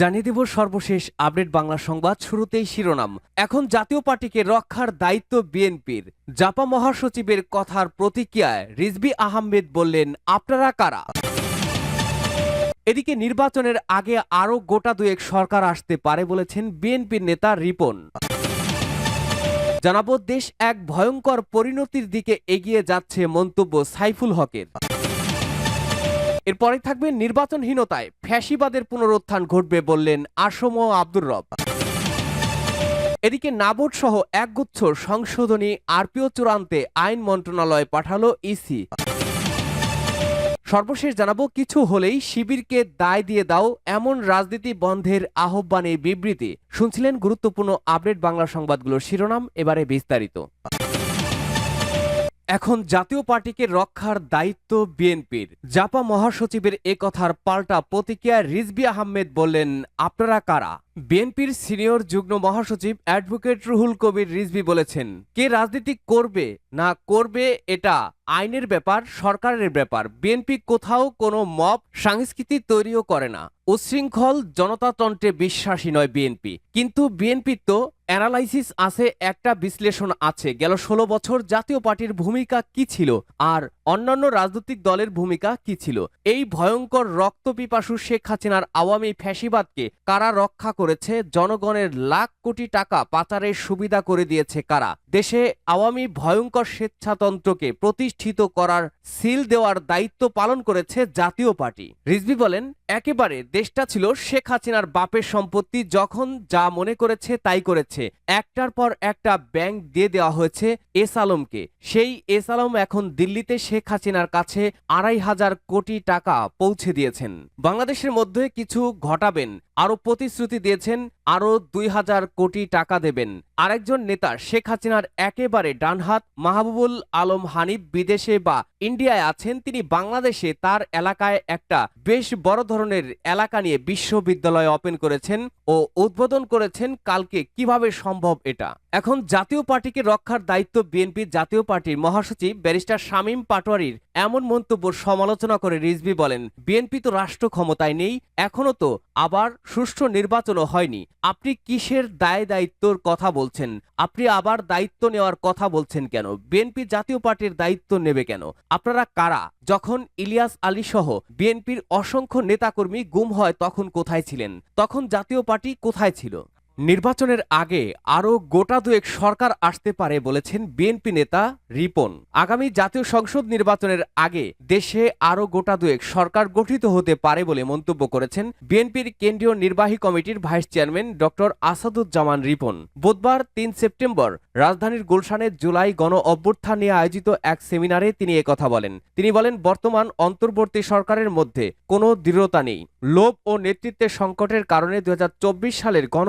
জানিয়ে দেব সর্বশেষ আপডেট বাংলা সংবাদ শুরুতেই শিরোনাম। এখন জাতীয় পার্টিকে রক্ষার দায়িত্ব বিএনপির। জাপা মহাসচিবের কথার প্রতিক্রিয়ায় রিজবি আহমেদ বললেন, আপনারা কারা? এদিকে নির্বাচনের আগে আরও গোটা দুয়েক সরকার আসতে পারে বলেছেন বিএনপির নেতা রিপন। জানাব, দেশ এক ভয়ঙ্কর পরিণতির দিকে এগিয়ে যাচ্ছে মন্তব্য সাইফুল হকের। এরপরে থাকবে নির্বাচনহীনতায় ফ্যাসিবাদের পুনরুত্থান ঘটবে বললেন আসম আব্দুর রব। এদিকে নাবোর্ড সহ একগুচ্ছ সংশোধনী আরপিও চূড়ান্তে আইন মন্ত্রণালয়ে পাঠালো ইসি। সর্বশেষ জানাব, কিছু হলেই শিবিরকে দায় দিয়ে দাও, এমন রাজনীতি বন্ধের আহ্বানে বিবৃতি। শুনছিলেন গুরুত্বপূর্ণ আপডেট বাংলা সংবাদগুলোর শিরোনাম, এবারে বিস্তারিত। এখন জাতীয় পার্টিকে রক্ষার দায়িত্ব বিএনপির। জাপা মহাসচিবের এ কথার পাল্টা প্রতিক্রিয়ায় রিজবি আহমেদ বললেন, আপনারা কারা? বিএনপির সিনিয়র যুগ্ম মহাসচিব অ্যাডভোকেট রুহুল কবির রিজভি বলেছেন, কে রাজনীতি করবে না করবে এটা আইনের ব্যাপার, সরকারের ব্যাপার। বিএনপি কোথাও কোনো মব সংস্কৃতি তৈরিও করে না। উচ্ছৃঙ্খল জনতাতন্ত্রে বিশ্বাসী নয় বিএনপি। কিন্তু বিএনপির তো অ্যানালাইসিস আছে, একটা বিশ্লেষণ আছে। গেল ষোলো বছর জাতীয় পার্টির ভূমিকা কি ছিল আর অন্যান্য রাজনৈতিক দলের ভূমিকা কি ছিল? এই ভয়ঙ্কর রক্তপিপাসু শেখ হাসিনার আওয়ামী ফ্যাসিবাদকে কারা রক্ষা করেছে জনগণের লাখ কোটি টাকা পাচারের সুবিধা করে দিয়েছে কারা? দেশে আওয়ামী ভয়ঙ্কর স্বেচ্ছাতন্ত্রকে প্রতিষ্ঠিত করার সিল দেওয়ার দায়িত্ব পালন করেছে জাতীয় পার্টি। রিজভি বলেন, একেবারে দেশটা ছিল শেখ হাসিনার বাপের সম্পত্তি, যখন যা মনে করেছে তাই করেছে। একটার পর একটা ব্যাংক দিয়ে দেওয়া হয়েছে এস আলমকে। সেই এস আলম এখন দিল্লিতে শেখ হাসিনার কাছে আড়াই হাজার কোটি টাকা পৌঁছে দিয়েছেন। বাংলাদেশের মধ্যে কিছু ঘটাবেন আরও প্রতিশ্রুতি দিয়েছেন আরও দুই হাজার কোটি টাকা দেবেন। আরেকজন নেতা শেখ হাসিনার একেবারে ডানহাত মাহবুবুল আলম হানিফ বিদেশে বা ইন্ডিয়ায় আছেন, তিনি বাংলাদেশে তার এলাকায় একটা বেশ বড় ধরনের এলাকা নিয়ে বিশ্ববিদ্যালয় ওপেন করেছেন ও উদ্বোধন করেছেন। কালকে কীভাবে সম্ভব এটা? এখন জাতীয় পার্টিকে রক্ষার দায়িত্ব বিএনপির জাতীয় পার্টির মহাসচিব ব্যারিস্টার শামীম পাটোয়ারির এমন মন্তব্য সমালোচনা করে রিজভি বলেন, বিএনপি তো রাষ্ট্র ক্ষমতায় নেই, এখনও তো আবার সুষ্ঠু নির্বাচনও হয়নি। আপনি কিসের দায় দায়িত্বর কথা বলছেন? আপনি আবার দায়িত্ব নেওয়ার কথা বলছেন কেন? বিএনপি জাতীয় পার্টির দায়িত্ব নেবে কেন? আপনারা কারা? যখন ইলিয়াস আলী সহ বিএনপির অসংখ্য নেতাকর্মী গুম হয় তখন কোথায় ছিলেন? তখন জাতীয় পার্টি কোথায় ছিল? নির্বাচনের আগে আরও গোটা দুয়েক সরকার আসতে পারে বলেছেন বিএনপি নেতা রিপন। আগামী জাতীয় সংসদ নির্বাচনের আগে দেশে আরও গোটা দুয়েক সরকার গঠিত হতে পারে বলে মন্তব্য করেছেন বিএনপির কেন্দ্রীয় নির্বাহী কমিটির vice chairman doctor Asaduzzaman Ripon. বুধবার তিন সেপ্টেম্বর রাজধানীর গুলশানে জুলাই গণ অভ্যুত্থান নিয়ে আয়োজিত এক সেমিনারে তিনি কথা বলেন। তিনি বলেন, বর্তমান অন্তর্বর্তী সরকারের মধ্যে কোনো দৃঢ়তা নেই। লোভ ও নেতৃত্বের সংকটের কারণে দু হাজার চব্বিশ সালের গণ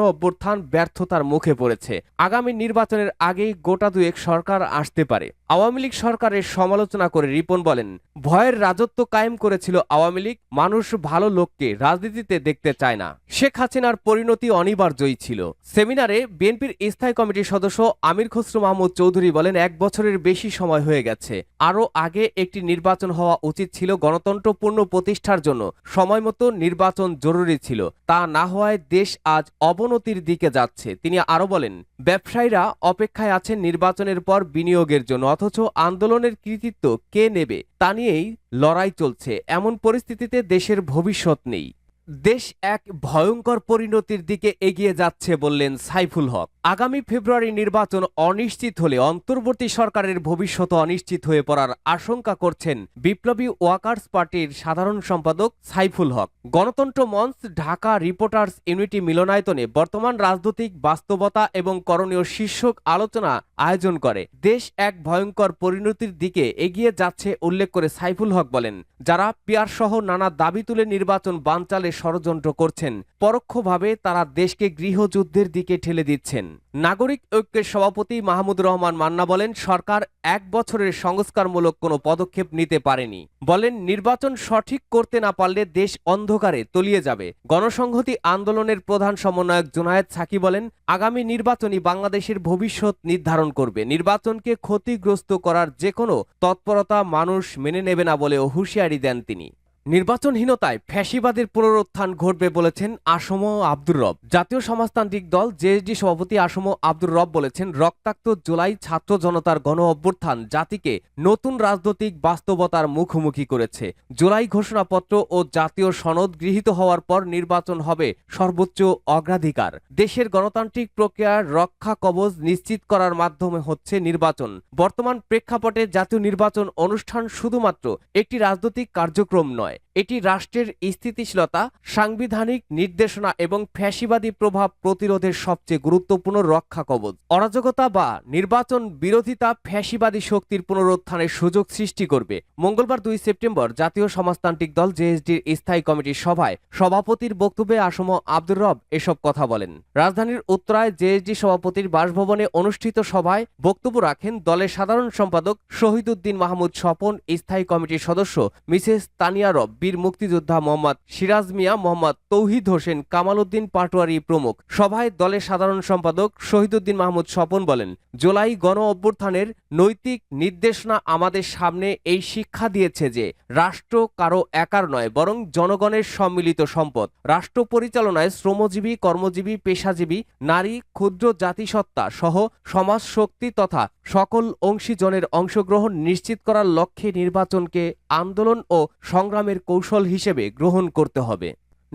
ব্যর্থতার মুখে পড়েছে। আগামী নির্বাচনের আগেই গোটা দুয়েক সরকার আসতে পারে। আওয়ামী লীগ সরকারের সমালোচনা করে রিপন বলেন, ভয়ের রাজত্ব কায়েম করেছিল আওয়ামী লীগ, মানুষ ভালো লোককে রাজনীতিতে দেখতে চায় না। শেখ হাসিনার পরিণতি অনিবার্যই ছিল। সেমিনারে বিএনপির স্থায়ী কমিটির সদস্য আমির খসরু মাহমুদ চৌধুরী বলেন, এক বছরের বেশি সময় হয়ে গেছে। আরও আগে একটি নির্বাচন হওয়া উচিত ছিল গণতন্ত্রপূর্ণ প্রতিষ্ঠার জন্য। সময় মতো নির্বাচন জরুরি ছিল। তা না হওয়ায় দেশ আজ অবনতির দিকে যাচ্ছে। তিনি আরও বলেন, ব্যবসায়ীরা অপেক্ষায় আছেন নির্বাচনের পর বিনিয়োগের জন্য। অথচ আন্দোলনের কৃতিত্ব কে নেবে তা নিয়েই লড়াই চলছে। এমন পরিস্থিতিতে দেশের ভবিষ্যৎ নেই। দেশ এক ভয়ঙ্কর পরিণতির দিকে এগিয়ে যাচ্ছে বললেন সাইফুল হক। আগামী ফেব্রুয়ারি নির্বাচন অনিশ্চিত হলে অন্তর্বর্তী সরকারের ভবিষ্যৎ অনিশ্চিত হয়ে পড়ার আশঙ্কা করছেন বিপ্লবী ওয়াকার্স পার্টির সাধারণ সম্পাদক সাইফুল হক। গণতন্ত্র মঞ্চ, ঢাকা রিপোর্টার্স ইউনিটি মিলনায়তনে বর্তমান রাজনৈতিক বাস্তবতা এবং করণীয় শীর্ষক আলোচনা আয়োজন করে। দেশ এক ভয়ঙ্কর পরিণতির দিকে এগিয়ে যাচ্ছে উল্লেখ করে সাইফুল হক বলেন। যারা পিয়ার সহ নানা দাবি তুলে নির্বাচন বানচালে ষড়যন্ত্র করছেন, পরোক্ষভাবে তারা দেশকে গৃহযুদ্ধের দিকে ঠেলে দিচ্ছেন। নাগরিক ঐক্যের সভাপতি মাহমুদুর রহমান মান্না বলেন, সরকার এক বছরের সংস্কারমূলক কোনো পদক্ষেপ নিতে পারেনি। বলেন, নির্বাচন সঠিক করতে না পারলে দেশ অন্ধকারে তলিয়ে যাবে। গণসংহতি আন্দোলনের প্রধান সমন্বয়ক জুনায়েদ সাকি বলেন, আগামী নির্বাচনই বাংলাদেশের ভবিষ্যৎ নির্ধারণ করবে। নির্বাচনকে ক্ষতিগ্রস্ত করার যে কোনো তৎপরতা মানুষ মেনে নেবে না বলেও হুঁশিয়ারি দেন তিনি। নির্বাচনহীনতায় ফ্যাসিবাদের পুনরুত্থান ঘটবে বলেছেন আসম আব্দুর রব। জাতীয় সমাজতান্ত্রিক দল জেএসডি সভাপতি আসম আব্দুর রব বলেছেন, রক্তাক্ত জুলাই ছাত্র জনতার গণ অভ্যুত্থান জাতিকে নতুন রাজনৈতিক বাস্তবতার মুখোমুখি করেছে। জুলাই ঘোষণাপত্র ও জাতীয় সনদ গৃহীত হওয়ার পর নির্বাচন হবে সর্বোচ্চ অগ্রাধিকার। দেশের গণতান্ত্রিক প্রক্রিয়ার রক্ষা কবচ নিশ্চিত করার মাধ্যমে হচ্ছে নির্বাচন। বর্তমান প্রেক্ষাপটে জাতীয় নির্বাচন অনুষ্ঠান শুধুমাত্র একটি রাজনৈতিক কার্যক্রম নয় right এটি রাষ্ট্রের স্থিতিশীলতা, সাংবিধানিক নির্দেশনা এবং ফ্যাসিবাদী প্রভাব প্রতিরোধের সবচেয়ে গুরুত্বপূর্ণ রক্ষা কবচ। অরাজকতা বা নির্বাচন বিরোধিতা ফ্যাসিবাদী শক্তির পুনরুত্থানের সুযোগ সৃষ্টি করবে। মঙ্গলবার দুই সেপ্টেম্বর জাতীয় সমাজতান্ত্রিক দল জেএসডির স্থায়ী কমিটির সভায় সভাপতির বক্তব্যে আসম আব্দুর রব এসব কথা বলেন। রাজধানীর উত্তরায় জেএসডি সভাপতির বাসভবনে অনুষ্ঠিত সভায় বক্তব্য রাখেন দলের সাধারণ সম্পাদক শহীদুদ্দিন মাহমুদ স্বপন, স্থায়ী কমিটির সদস্য মিসেস তানিয়া রব। বীর মুক্তিযোদ্ধা মোহাম্মদ সিরাজ মিয়া, মোহাম্মদ তৌহিদ হোসেন কামাল উদ্দিন পাটোয়ারি প্রমুখ। সভায় দলের সাধারণ সম্পাদক শহীদুদ্দিন মাহমুদ স্বপন বলেন, জুলাই গণ অভ্যুত্থানের নৈতিক নির্দেশনা আমাদের সামনে এই শিক্ষা দিয়েছে যে রাষ্ট্র কারও একার নয়, বরং জনগণের সম্মিলিত সম্পদ। রাষ্ট্র পরিচালনায় শ্রমজীবী, কর্মজীবী, পেশাজীবী, নারী, ক্ষুদ্র জাতিসত্তা সহ সমাজ শক্তি তথা সকল অংশীজনের অংশগ্রহণ নিশ্চিত করার লক্ষ্যে নির্বাচনকে আন্দোলন ও সংগ্রামের কৌশল হিসেবে গ্রহণ করতে হবে।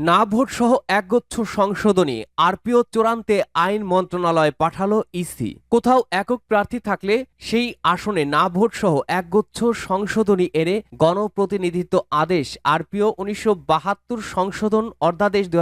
না ভোট সহ একগুচ্ছ সংশোধনী, আরপিও চূড়ান্তে আইন মন্ত্রণালয় পাঠালো ইসি। কোথাও একক প্রার্থী থাকলে সেই আসনে না ভোট সহ একগুচ্ছ সংশোধনী এনে গণপ্রতিনিধিত্ব আদেশ, আরপিও উনিশশো বাহাত্তর সংশোধন অর্ধাদেশ দুই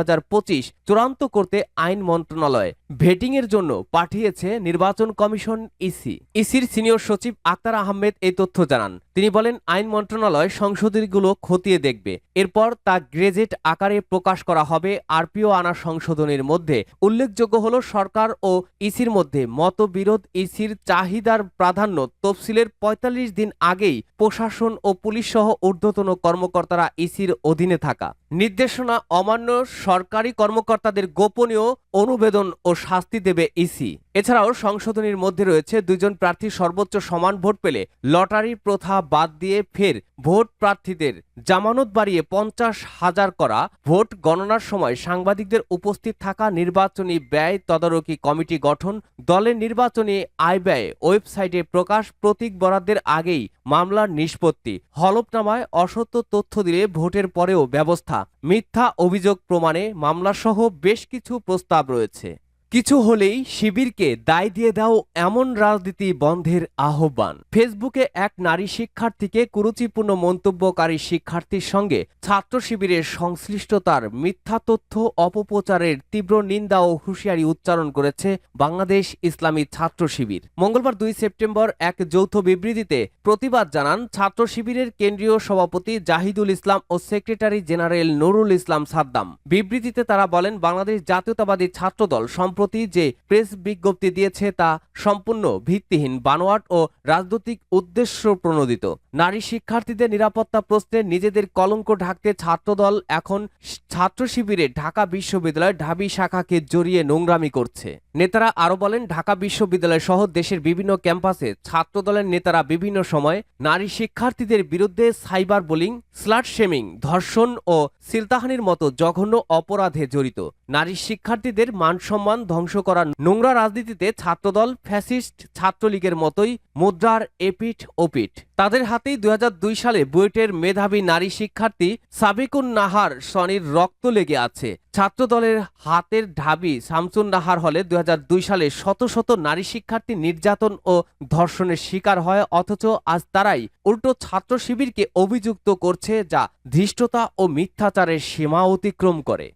চূড়ান্ত করতে আইন মন্ত্রণালয়। ভেটিংয়ের জন্য পাঠিয়েছে নির্বাচন কমিশন ইসি। ইসির সিনিয়র সচিব আক্তার আহমেদ এই তথ্য জানান। তিনি বলেন, আইন মন্ত্রণালয় সংশোধনীগুলো খতিয়ে দেখবে। এরপর তা গ্রেজেট আকারে প্রকাশ করা হবে আরপিও আনা সংশোধনের মধ্যে। উল্লেখযোগ্য হল, সরকার ও ইসির মধ্যে মতবিরোধ, ইসির চাহিদার প্রাধান্য তফসিলের ৪৫ দিন আগেই প্রশাসন ও পুলিশ সহ ঊর্ধ্বতন কর্মকর্তারা ইসির অধীনে থাকা। নির্দেশনা অমান্য সরকারি কর্মকর্তাদের গোপনীয় অনুবেদন ও শাস্তি দেবে ইসি। এছাড়াও সংশোধনীর মধ্যে রয়েছে দুজন প্রার্থী সর্বোচ্চ সমান ভোট পেলে লটারি প্রথা বাদ দিয়ে ফের ভোট প্রার্থীদের জামানত বাড়িয়ে পঞ্চাশ হাজার করা, ভোট গণনার সময় সাংবাদিকদের উপস্থিত থাকা নির্বাচনী ব্যয় তদারকি কমিটি গঠন, দলের নির্বাচনী আয় ব্যয়, ওয়েবসাইটে প্রকাশ, প্রতীক বরাদ্দের আগেই মামলার নিষ্পত্তি, হলফনামায় অসত্য তথ্য দিলে ভোটের পরেও ব্যবস্থা, মিথ্যা অভিযোগ প্রমাণে মামলাসহ বেশ কিছু প্রস্তাব রয়েছে। কিছু হলেই শিবিরকে দায় দিয়ে দাও এমন রাজনীতি বন্ধের আহ্বান। ফেসবুকে এক নারী শিক্ষার্থীকে কুরুচিপূর্ণ মন্তব্যকারী শিক্ষার্থীর সঙ্গে ছাত্র শিবিরের সংশ্লিষ্টতার মিথ্যা তথ্য, অপপ্রচারের তীব্র নিন্দা ও হুঁশিয়ারি উচ্চারণ করেছে বাংলাদেশ ইসলামী ছাত্র শিবির। মঙ্গলবার দুই সেপ্টেম্বর এক যৌথ বিবৃতিতে প্রতিবাদ জানান ছাত্র শিবিরের কেন্দ্রীয় সভাপতি জাহিদুল ইসলাম ও সেক্রেটারি জেনারেল নুরুল ইসলাম সাদ্দাম। বিবৃতিতে তারা বলেন, বাংলাদেশ জাতীয়তাবাদী ছাত্রদল সম্প্রতি যে প্রেস বিজ্ঞপ্তি দিয়েছে তা সম্পূর্ণ ভিত্তিহীন, বানোয়াট ও রাজনৈতিক উদ্দেশ্য প্রণোদিত। নারী শিক্ষার্থীদের নিরাপত্তা প্রশ্নে নিজেদের কলঙ্ক ঢাকতে ছাত্রদল এখন ছাত্র শিবিরে ঢাকা বিশ্ববিদ্যালয় ঢাবি শাখাকে জড়িয়ে নোংরামি করছে। নেতারা আরও বলেন, ঢাকা বিশ্ববিদ্যালয় সহ দেশের বিভিন্ন ক্যাম্পাসে ছাত্রদলের নেতারা বিভিন্ন সময় নারী শিক্ষার্থীদের বিরুদ্ধে সাইবার বুলিং, স্লাট শেমিং, ধর্ষণ ও সিলতাহানির মতো জঘন্য অপরাধে জড়িত। নারী শিক্ষার্থীদের মান সম্মান ধ্বংস করা নোংরা রাজনীতিতে ছাত্রদল, ফ্যাসিস্ট, ছাত্রলীগের মতোই মুদ্রার এপিঠ ওপিঠ। তাদের হাতেই দুই হাজার দুই সালে বুয়েটের মেধাবী নারী শিক্ষার্থী সাবিকুন নাহার সনির রক্ত লেগে আছে। ছাত্রদলের হাতের ঢাবি শামসুন নাহার হলে দুই হাজার দুই সালে শত শত নারী শিক্ষার্থী নির্যাতন ও ধর্ষণের শিকার হয়, অথচ আজ তারাই উল্টো ছাত্র শিবিরকে অভিযুক্ত করছে যা ধৃষ্টতা ও মিথ্যাচারের সীমা অতিক্রম করে।